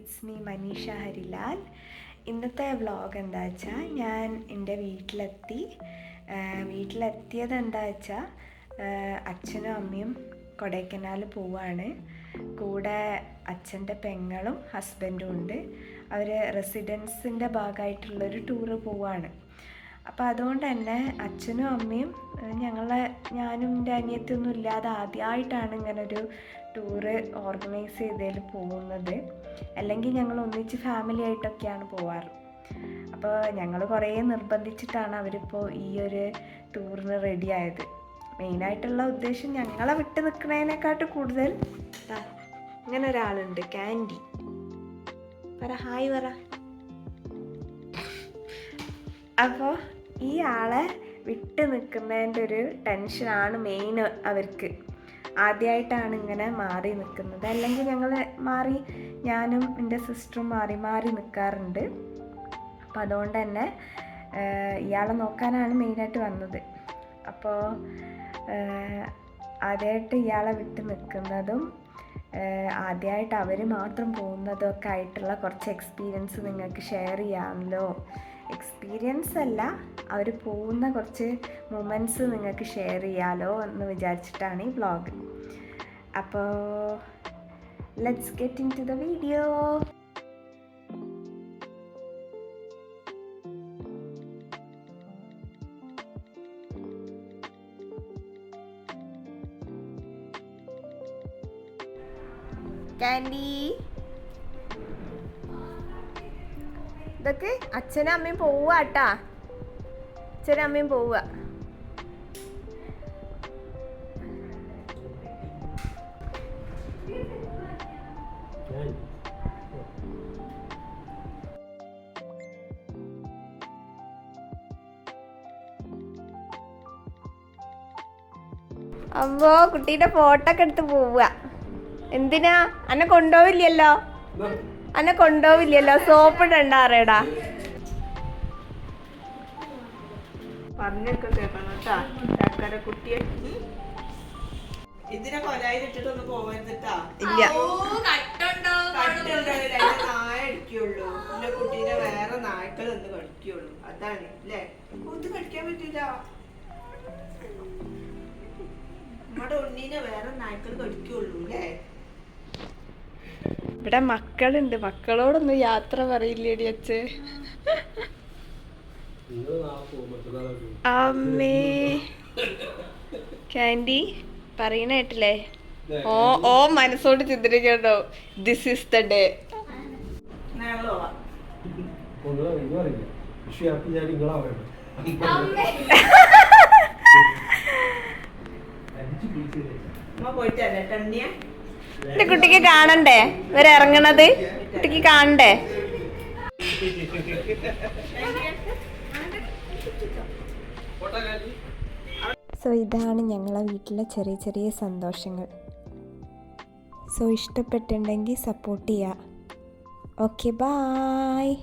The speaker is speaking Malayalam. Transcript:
ഇറ്റ്സ് മീ മനീഷ ഹരിലാൽ ഇന്നത്തെ വ്ളോഗ് എന്താ വെച്ചാൽ ഞാൻ എന്റെ വീട്ടിലെത്തി. വീട്ടിലെത്തിയത് എന്താ വെച്ചാൽ അച്ഛനും അമ്മയും കൊടൈക്കനാൽ പോവാണ്. കൂടെ അച്ഛന്റെ പെങ്ങളും ഹസ്ബൻഡും ഉണ്ട്. അവർ റെസിഡൻസിന്റെ ഭാഗമായിട്ടുള്ളൊരു ടൂറ് പോവാണ്. അപ്പോൾ അതുകൊണ്ട് തന്നെ അച്ഛനും അമ്മയും ഞങ്ങളെ ഞാനും എന്റെ അനിയത്തിയൊന്നും ഇല്ലാതെ ആദ്യമായിട്ടാണ് ഇങ്ങനൊരു ടൂറ് ഓർഗനൈസ് ചെയ്തതിൽ പോകുന്നത്. അല്ലെങ്കിൽ ഞങ്ങൾ ഒന്നിച്ച് ഫാമിലി ആയിട്ടൊക്കെയാണ് പോവാറ്. അപ്പോൾ ഞങ്ങൾ കുറേ നിർബന്ധിച്ചിട്ടാണ് അവരിപ്പോൾ ഈ ഒരു ടൂറിന് റെഡി ആയത്. മെയിനായിട്ടുള്ള ഉദ്ദേശം ഞങ്ങളെ വിട്ട് നിൽക്കുന്നതിനെക്കാട്ട് കൂടുതൽ ഇങ്ങനെ ഒരാളുണ്ട് ക്യാൻഡി പറ ഹായ് പറ. അപ്പോൾ ഈ ആളെ വിട്ട് നിൽക്കുന്നതിന്റെ ഒരു ടെൻഷനാണ് മെയിൻ അവർക്ക്. ആദ്യമായിട്ടാണ് ഇങ്ങനെ മാറി നിൽക്കുന്നത്. അല്ലെങ്കിൽ ഞങ്ങൾ മാറി ഞാനും എന്റെ സിസ്റ്ററും മാറി മാറി നിൽക്കാറുണ്ട്. അപ്പോൾ അതുകൊണ്ട് തന്നെ ഇയാളെ നോക്കാനാണ് മെയിനായിട്ട് വന്നത്. അപ്പോൾ ആദ്യമായിട്ട് ഇയാളെ വിട്ട് നിൽക്കുന്നതും ആദ്യമായിട്ട് അവർ മാത്രം പോകുന്നതും ഒക്കെ ആയിട്ടുള്ള കുറച്ച് എക്സ്പീരിയൻസ് നിങ്ങൾക്ക് ഷെയർ ചെയ്യാമല്ലോ. എക്സ്പീരിയൻസ് അല്ല. അവർ പോകുന്ന കുറച്ച് മൊമെന്റ്സ് നിങ്ങൾക്ക് ഷെയർ ചെയ്യാലോ എന്ന് വിചാരിച്ചിട്ടാണ് ഈ വ്ളോഗ് അപ്പോൾ let's get into the video candy ഇതൊക്കെ അച്ഛനും അമ്മയും പോവുക കേട്ടാ അച്ഛനും അമ്മയും പോവുക. അമ്മോ കുട്ടീന്റെ ഫോട്ടോ ഒക്കെ എടുത്ത് പോവുക. എന്തിനാ? അന്നെ കൊണ്ടുപോവില്ലല്ലോ അന്നെ കൊണ്ടോവില്ലല്ലോ സോപ്പ് ഇടണ്ടാറേടാ പറഞ്ഞൊക്കെ കേൾക്കണം കേട്ടാ ചക്കര കുട്ടിയെ. ഇതിനെ കൊലായിലിട്ടിട്ടൊന്നും പോവരുതിട്ടാ. ഇല്ല. കട്ടുണ്ടാവും അതിന്റെ നായ അടിക്കുള്ളൂ. എന്റെ കുട്ടീനെ വേറെ നായ്ക്കൾ ഒന്ന് കടിക്കുള്ളൂ. അതാണ് അല്ലേ കൂത്ത് കടിക്കാൻ പറ്റില്ല നമ്മുടെ ഉണ്ണീനെ വേറെ നായ്ക്കൾ കടിക്കുള്ളൂ അല്ലേ ഇവിടെ മക്കളുണ്ട്. മക്കളോടൊന്നും യാത്ര പറയില്ലേടി അച്ഛ. അമ്മേ. കാൻഡി പറയണ കേട്ടില്ലേ? ഓ ഓ മനസ്സോട് ചിന്തിരിക്കണ്ടോ ദിസ് ഈസ് ദ ഡേ നാളെ എന്റെ കുട്ടിക്ക് കാണണ്ടേ? ഇവരെ ഇറങ്ങണത് കുട്ടിക്ക് കാണണ്ടേ? സോ ഇതാണ് ഞങ്ങളെ വീട്ടിലെ ചെറിയ ചെറിയ സന്തോഷങ്ങൾ. സോ ഇഷ്ടപ്പെട്ടിട്ടുണ്ടെങ്കിൽ സപ്പോർട്ട് ചെയ്യുക ഓക്കെ ബായ്